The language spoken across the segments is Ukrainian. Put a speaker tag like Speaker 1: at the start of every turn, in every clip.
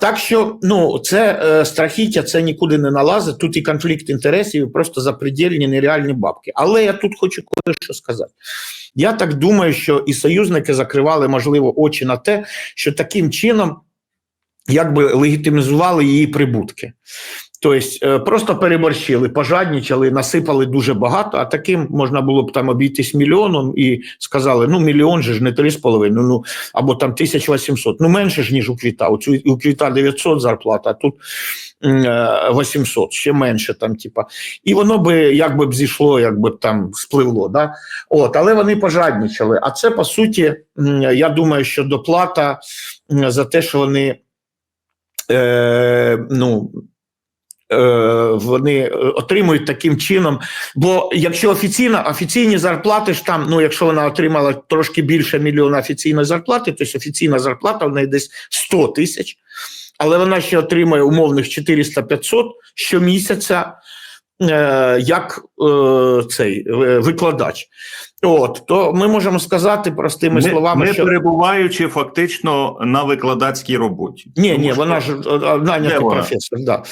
Speaker 1: Так що ну, це е, страхіття, це нікуди не налазить. Тут і конфлікт інтересів, і просто запредельні нереальні бабки. Але я тут хочу кое-що сказати. Я так думаю, що і союзники закривали, можливо, очі на те, що таким чином якби легітимізували її прибутки. Тобто е, просто переборщили, пожаднічали, насипали дуже багато, а таким можна було б там обійтись мільйоном і сказали, ну мільйон же ж не 3,5, ну або там 1800, ну менше ж, ніж у квіта. У, квіта 900 зарплата, а тут е, 800, ще менше там, типа. І воно би якби б зійшло, якби б там спливло. Да? От, але вони пожаднічали. А це по суті, я думаю, що доплата за те, що вони. Е, ну, е, вони е, отримують таким чином. Бо якщо офіційно, офіційні зарплати ж там, ну якщо вона отримала трошки більше мільйона офіційної зарплати, то офіційна зарплата в неї десь 100 тисяч, але вона ще отримує умовних 400-500 щомісяця. е, Як е, цей е, викладач, от то ми можемо сказати простими
Speaker 2: Не,
Speaker 1: словами,
Speaker 2: не
Speaker 1: що
Speaker 2: перебуваючи фактично на викладацькій роботі.
Speaker 1: ні,
Speaker 2: Тому
Speaker 1: ні,
Speaker 2: що-
Speaker 1: вона ж е, е, нанятий професор. Да.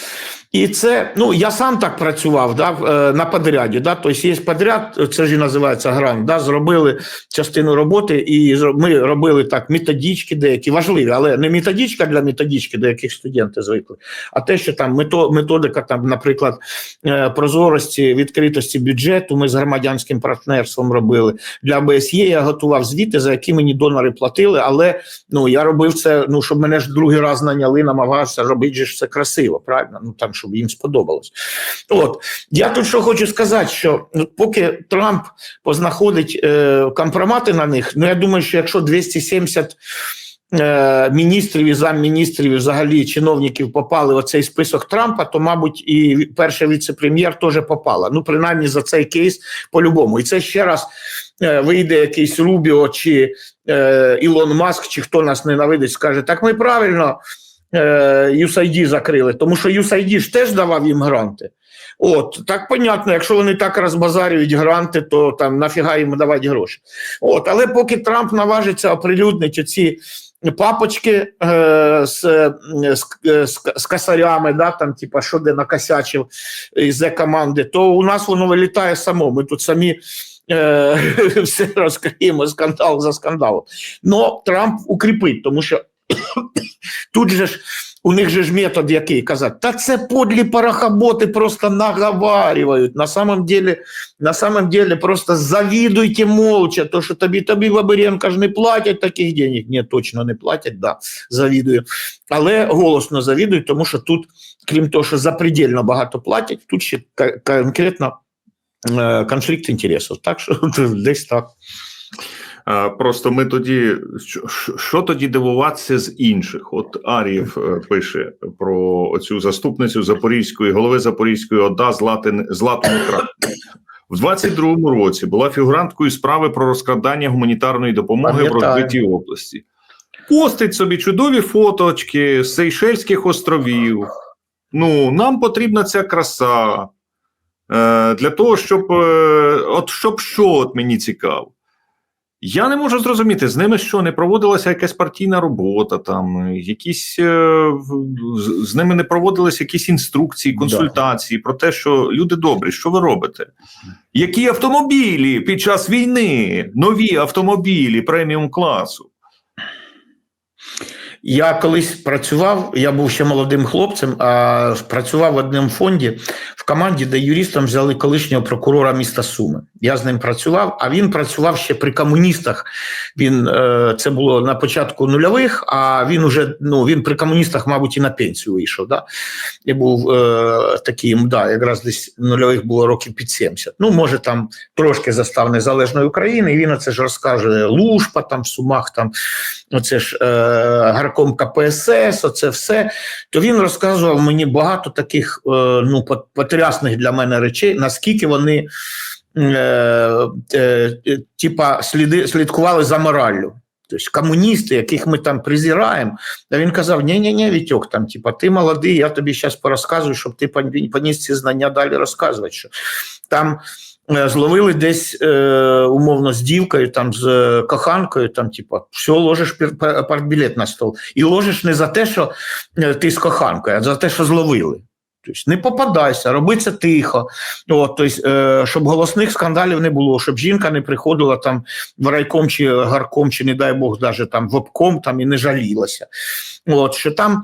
Speaker 1: І це, ну я сам так працював да, е, на подряді. Да, тобто є подряд, це ж і називається грант. Да, зробили частину роботи, і ми робили так методички деякі важливі, але не методичка для методички, до яких студенти звикли, а те, що там методика, там, наприклад, е, прозорості, відкритості бюджету. Ми з громадянським партнерством робили. Для ОБСЄ я готував звіти, за які мені донори платили, але ну я робив це, ну щоб мене ж другий раз наняли, намагався робити же це красиво, правильно? Ну там, щоб їм сподобалось. От я тут що хочу сказати, що ну, поки Трамп познаходить е, компромати на них, ну я думаю, що якщо 270 е, міністрів і замміністрів, взагалі чиновників попали в оцей список Трампа, то, мабуть, і перший віце-прем'єр теж попала. Ну, принаймні за цей кейс по-любому. І це ще раз е, вийде якийсь Рубіо чи е, Ілон Маск, чи хто нас ненавидить, скаже: так ми правильно е, USAID закрили, тому що USAID ж теж давав їм гранти. От, так понятно, якщо вони так розбазарюють гранти, то там нафіга їм давати гроші. От, але поки Трамп наважиться оприлюднити ці папочки е, з, е, з, з, з косарями, да, там, типа, що де накосячив із команди, то у нас воно вилітає само. Ми тут самі е, все розкриємо скандал за скандалом. Но Трамп укріпить, тому що тут же ж у них же ж метод який казати, та це подлі парохоботи просто наговаривають. На самом деле, на самом деле просто завідуйте молча, то що тобі, тобі Бабиренка ж не платять таких денег. Ні, точно не платять, да, завідую. Але голосно завідують, тому що тут, крім того, що запредельно багато платять, тут ще конкретно е, конфлікт інтересів. Так що десь так.
Speaker 2: Просто ми тоді що, тоді дивуватися з інших? От Арієв е, пише про цю заступницю Запорізької голови Запорізької ОДА Златин Злату. В 22-му році була фігуранткою справи про розкрадання гуманітарної допомоги в розбитій області. Постить собі чудові фоточки з Сейшельських островів. Ну, нам потрібна ця краса. Е, для того, щоб. Е, от щоб що от мені цікаво. Я не можу зрозуміти, з ними що не проводилася якась партійна робота, там якісь е, з- ними не проводились якісь інструкції, консультації про те, що люди добрі, що ви робите? Які автомобілі під час війни, нові автомобілі преміум класу?
Speaker 1: Я колись працював, я був ще молодим хлопцем, а працював в одному фонді в команді, де юристом взяли колишнього прокурора міста Суми. Я з ним працював, а він працював ще при комуністах. Він е, це було на початку нульових, а він уже ну він при комуністах, мабуть, і на пенсію вийшов. Да? Я був е, таким, да, якраз десь нульових було років під 70. Ну, може, там трошки застав незалежної України, і він оце ж розкаже Лушпа там в Сумах, там оце ж е, гарком КПСС, оце все. То він розказував мені багато таких е, ну, потрясних для мене речей, наскільки вони е, е, е, типа сліди, слідкували за мораллю. Тобто комуністи, яких ми там презираємо, а він казав: ні ні ні Вітьок, там, типа, ти молодий, я тобі зараз порозказую, щоб ти поніс ці знання далі розказувати. Що там зловили десь е, умовно з дівкою, там з е, коханкою, там, типу, все, ложиш партбілет на стол. І ложиш не за те, що е, ти з коханкою, а за те, що зловили. Тобто не попадайся, роби це тихо, От, тобто, е, щоб голосних скандалів не було, щоб жінка не приходила там в райком чи гарком, чи не дай Бог, даже там в обком там і не жалілася. От, що там е,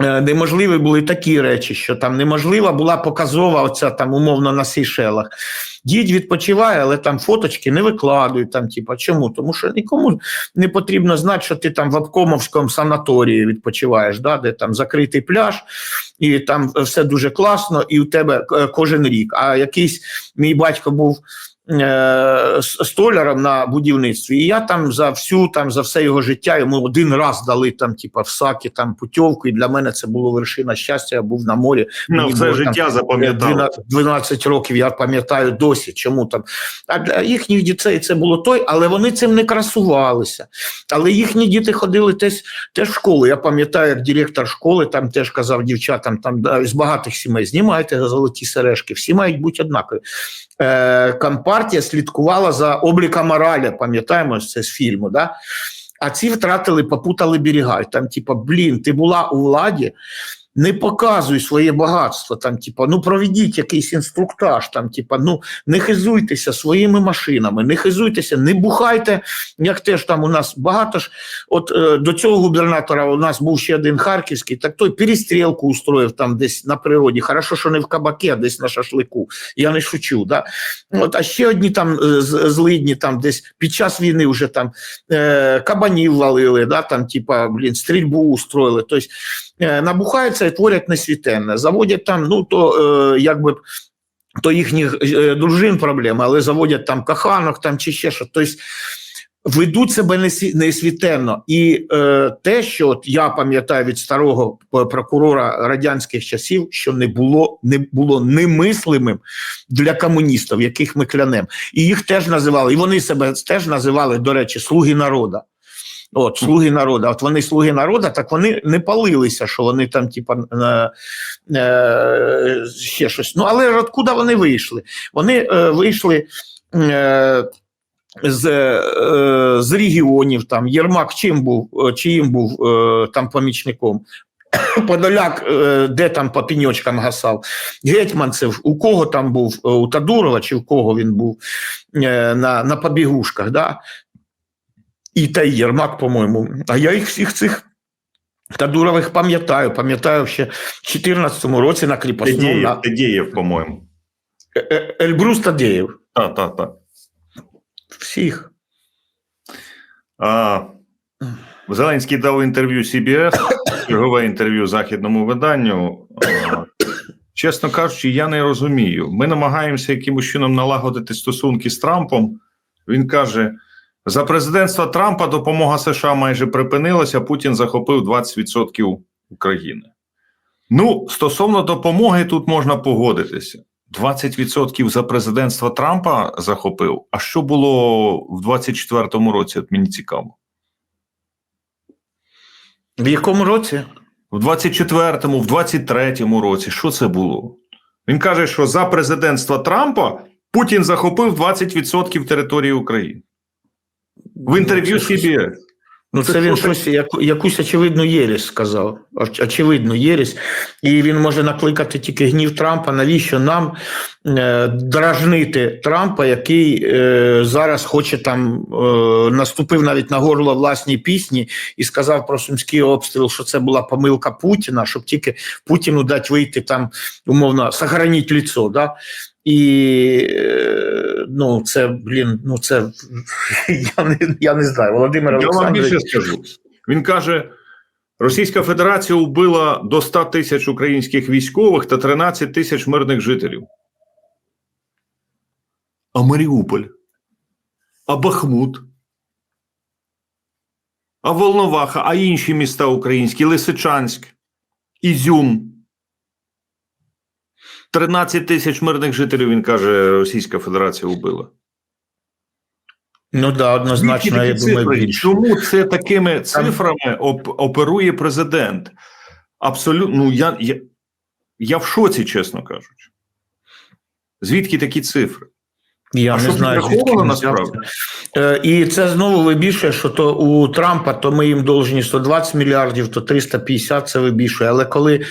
Speaker 1: неможливі були такі речі, що там неможлива була показова оця там умовно на Сейшелах. Дідь відпочиває, але там фоточки не викладують. Там, типа, чому? Тому що нікому не потрібно знати, що ти там в обкомовському санаторії відпочиваєш, да, де там закритий пляж, і там все дуже класно, і у тебе е, кожен рік. А якийсь мій батько був е, столяром на будівництві, і я там за всю там за все його життя йому один раз дали там, типа, в сакі там путівку, і для мене це було вершина щастя. Я був на морі.
Speaker 2: На все
Speaker 1: було там
Speaker 2: життя запам'ятав.
Speaker 1: 12, 12 років, я пам'ятаю досі, чому там. А для їхніх дітей це було той, але вони цим не красувалися. Але їхні діти ходили теж, теж в школу. Я пам'ятаю, як директор школи там теж казав дівчатам там з багатих сімей: знімайте золоті сережки, всі мають бути однакові. Е, Компартія слідкувала за обліком моралі, пам'ятаємо це з фільму. Да? А ці втратили, попутали берега. Там, типа, блін, ти була у владі, не показуй своє багатство. Там, типа, ну проведіть якийсь інструктаж, там, типа, ну не хизуйтеся своїми машинами, не хизуйтеся, не бухайте, як теж там у нас багато ж. От е, до цього губернатора у нас був ще один харківський, так той перестрілку устроїв там десь на природі. Хорошо, що не в кабаки, а десь на шашлику. Я не шучу. Да? От, а ще одні там е, злидні, там десь під час війни вже там е, кабанів валили, да, там, типа, блін, стрільбу устроїли. Тобто е, набухаються і творять несвітенне. Заводять там, ну то е, якби. То їхніх е, дружин проблема, але заводять там коханок там чи ще що. Тобто ведуть себе несвітенно. І е, те, що от я пам'ятаю від старого прокурора радянських часів, що не було, не було немислимим для комуністів, яких ми клянемо. І їх теж називали, і вони себе теж називали, до речі, слуги народу. От, слуги народу. От вони слуги народу, так вони не палилися, що вони там, типа, е, ще щось. Ну, але откуда вони вийшли? Вони е, вийшли. Е, з, е, з регіонів там Єрмак чим був, е, чиїм був е, там помічником. Подоляк, де там по піньочкам гасав, Гетьманцев, у кого там був, у Тадурова чи у кого він був на, на побігушках, да? І та Єрмак, по-моєму. А я їх всіх цих Тадурових пам'ятаю, пам'ятаю ще в 2014 році на кріпосному
Speaker 2: Тедєєв,
Speaker 1: на
Speaker 2: Тедєєв, по-моєму.
Speaker 1: Е- Е- Ельбрус Тадєєв.
Speaker 2: Так, так, так.
Speaker 1: Всіх.
Speaker 2: А, Зеленський дав інтерв'ю CBS, чергове інтерв'ю західному виданню. Чесно кажучи, я не розумію. Ми намагаємося якимось чином налагодити стосунки з Трампом. Він каже: за президентства Трампа допомога США майже припинилася, Путін захопив 20% України. Ну, стосовно допомоги, тут можна погодитися. 20% за президентства Трампа захопив. А що було в 24-му році? От мені цікаво.
Speaker 1: В якому році?
Speaker 2: В 24-му, в 23-му році. Що це було? Він каже, що за президентства Трампа Путін захопив 20% території України. В інтерв'ю CBS.
Speaker 1: Ну,
Speaker 2: Це
Speaker 1: він щось, яку, якусь очевидну єрість сказав. Очевидну єрість. І він може накликати тільки гнів Трампа. Навіщо нам е, дражнити Трампа, який е, зараз хоче там е, наступив навіть на горло власній пісні і сказав про сумський обстріл, що це була помилка Путіна, щоб тільки Путіну дати вийти там, умовно, сохранити лицо. Да? І е, ну, це, блін, ну це я не, я не знаю. Володимир
Speaker 2: Я вам більше скажу. Він каже: Російська Федерація вбила до 100 тисяч українських військових та 13 тисяч мирних жителів. А Маріуполь? А Бахмут? А Волноваха, а інші міста українські, Лисичанськ, Ізюм. 13 тисяч мирних жителів, він каже, Російська Федерація вбила.
Speaker 1: Ну да, однозначно, я думаю,
Speaker 2: цифри?
Speaker 1: більше.
Speaker 2: Чому це такими цифрами оп- оперує президент? Абсолютно, ну я, я, я в шоці, чесно кажучи. Звідки такі цифри?
Speaker 1: Я
Speaker 2: А
Speaker 1: не знаю, звідки
Speaker 2: насправді?
Speaker 1: Е, І це знову вибільшує, що то у Трампа то ми їм должні 120 мільярдів, то 350 це вибільшує. Але коли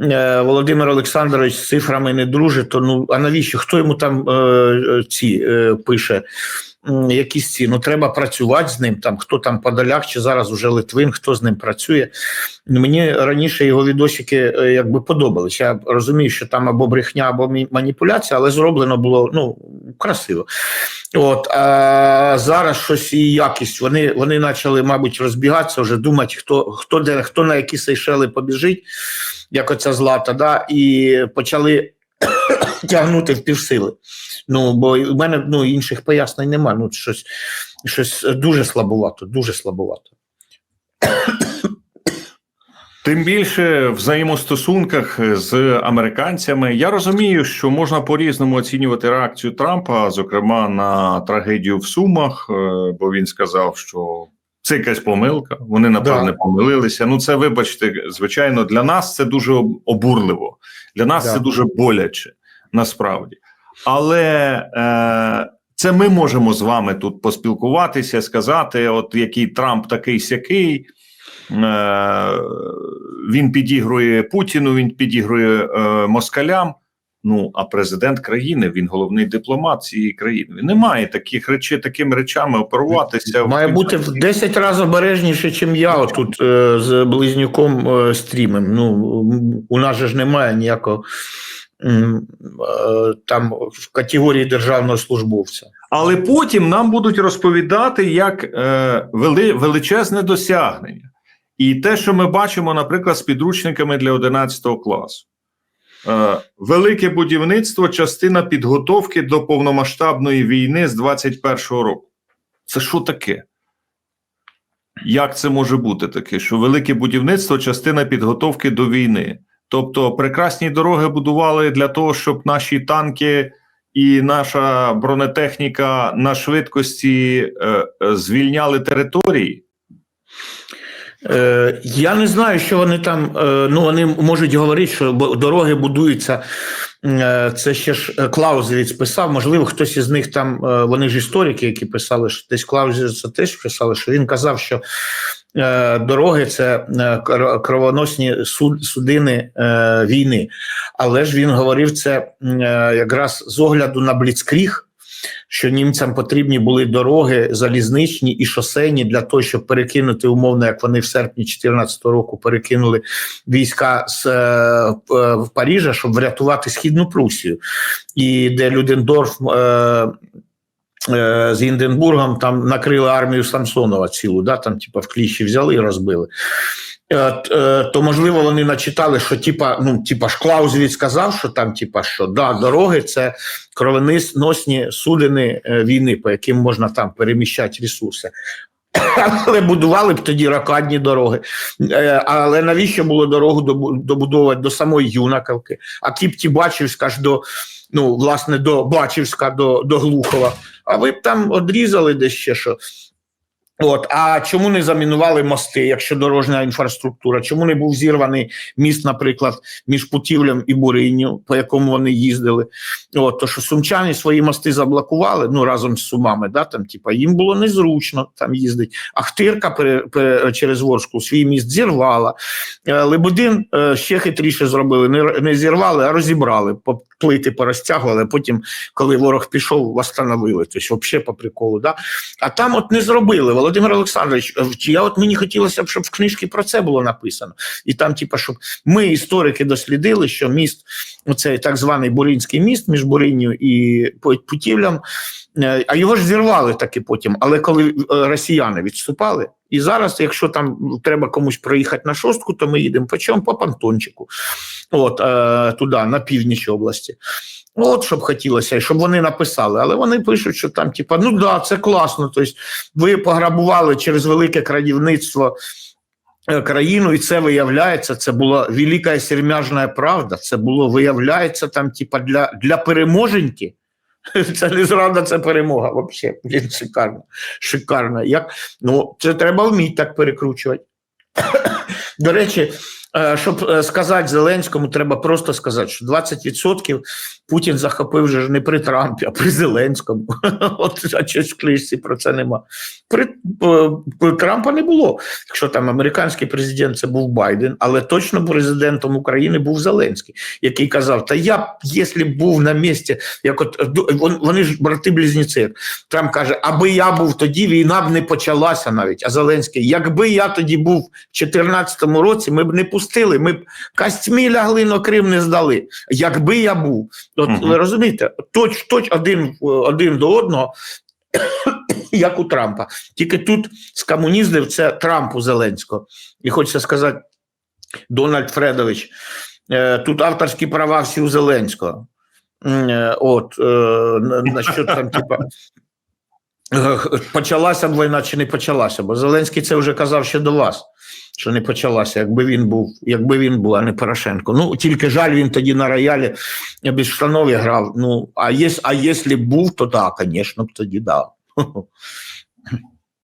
Speaker 1: е, Володимир Олександрович з цифрами не дружить, то ну а навіщо? Хто йому там е, е, ці е, пише? Якісь ці, ну треба працювати з ним. Там хто там Подоляк чи зараз уже Литвин, хто з ним працює. Мені раніше його відосики е, якби подобались. Я розумію, що там або брехня, або маніпуляція, але зроблено було ну красиво. От а зараз щось і якість. Вони вони почали, мабуть, розбігатися, вже думати, хто хто де хто на які сейшели побіжить, як оця злата, да, і почали тягнути в півсили. Ну бо у мене ну інших пояснень немає. Ну щось, щось дуже слабувато, дуже слабувато.
Speaker 2: Тим більше в взаємостосунках з американцями. Я розумію, що можна по-різному оцінювати реакцію Трампа, зокрема на трагедію в Сумах, е, бо він сказав, що це якась помилка. Вони напевне
Speaker 1: Да.
Speaker 2: помилилися. Ну, це вибачте, звичайно, для нас це дуже обурливо. Для нас
Speaker 1: Да.
Speaker 2: це дуже боляче, насправді. Але е, це ми можемо з вами тут поспілкуватися, сказати, от який Трамп такий сякий. Е, він підігрує Путіну, він підігрує е, москалям. Ну, а президент країни, він головний дипломат цієї країни. Він не має таких речей, такими речами оперуватися.
Speaker 1: Має бути в 10 разів обережніше, ніж я отут е, з близнюком е, стрімим. Ну, у нас же ж немає ніякого е, там в категорії державного службовця.
Speaker 2: Але потім нам будуть розповідати як е, вели, величезне досягнення. І те, що ми бачимо, наприклад, з підручниками для 11 класу. Е, велике будівництво частина підготовки до повномасштабної війни з 21-го року. Це що таке? Як це може бути таке? Що велике будівництво частина підготовки до війни? Тобто прекрасні дороги будували для того, щоб наші танки і наша бронетехніка на швидкості е, е, звільняли території.
Speaker 1: Е, я не знаю, що вони там. Е, ну, вони можуть говорити, що дороги будуються. Е, це ще ж Клаузевіц писав. Можливо, хтось із них там, вони ж історики, які писали, що десь Клаузевіц це теж писали, що він казав, що дороги це кровоносні судини війни. Але ж він говорив це якраз з огляду на Бліцкріг. Що німцям потрібні були дороги залізничні і шосейні для того, щоб перекинути умовно, як вони в серпні 2014 року перекинули війська з е, п- в Парижа, щоб врятувати східну Прусію, і де Людендорф е, е, з Інденбургом там накрили армію Самсонова цілу, да, там типа в кліщі взяли і розбили. Е, е, То можливо вони начитали, що типа, ну, типа ж Клаузевіц сказав, що там, типа, що да, дороги це кровоносні судини е, війни, по яким можна там переміщати ресурси. Але будували б тоді ракадні дороги. Але навіщо було дорогу добудовувати до самої Юнаковки, а Кіпті Бачівська ж до, ну, власне, до Бачівська, до, до Глухова. А ви б там одрізали десь ще що. От, а чому не замінували мости, якщо дорожня інфраструктура? Чому не був зірваний міст, наприклад, між Путівлем і Буриню, по якому вони їздили? От, то що сумчані свої мости заблокували, ну разом з сумами, да, там, типа, їм було незручно там їздити. Ахтирка пере, пере, через Ворску свій міст зірвала. Е, Лебедин е, ще хитріше зробили, не, не зірвали, а розібрали, плити порозтягували, потім, коли ворог пішов, восстановили. Тобто, взагалі по приколу. Да? А там от не зробили. Володимир Олександрович, е, я от мені хотілося б, щоб в книжці про це було написано. І там, типа, щоб ми, історики, дослідили, що міст, оцей так званий Буринський міст між Буринню і Путівлям, е, а його ж зірвали таки потім. Але коли е, росіяни відступали, і зараз, якщо там треба комусь проїхати на шостку, то ми їдемо по чому? По понтончику. От е, туди, на північ області. От щоб хотілося, і щоб вони написали, але вони пишуть, що там, типа, ну да, це класно. Тобто, ви пограбували через велике крадівництво е, країну, і це виявляється, це була велика сермяжна правда. Це було, виявляється, там, типа, для, для переможеньки. Це не зрада, це перемога. Взагалі, він шикарно. Шикарно. Як? Ну, це треба вміти так перекручувати. До речі, Щоб е, сказати Зеленському, треба просто сказати, що 20% Путін захопив вже не при Трампі, а при Зеленському. От а щось в книжці про це нема. При, е, при Трампа не було. Якщо там американський президент це був Байден, але точно президентом України був Зеленський, який казав: Та я б, якщо б був на місці, як от е, вон- вони ж брати-близнюці. Трамп каже, аби я був тоді, війна б не почалася навіть. А Зеленський, якби я тоді був в 2014 році, ми б не пустили, ми б кастьмі лягли, но Крим не здали. Якби я був. От
Speaker 2: Мгм.
Speaker 1: ви розумієте, точ, точ один, один до одного, як у Трампа. Тільки тут скомуніздив це Трампу Зеленського. І хочеться сказати, Дональд Фредович, е, тут авторські права всі у Зеленського. Е, От, е, на, на що там, типа. Е, Почалася б війна чи не почалася? Бо Зеленський це вже казав ще до вас, що не почалася, якби він був, якби він був, а не Порошенко. Ну, тільки жаль, він тоді на роялі без штанові грав. Ну, а, а якщо б був, то так, звісно, б тоді да.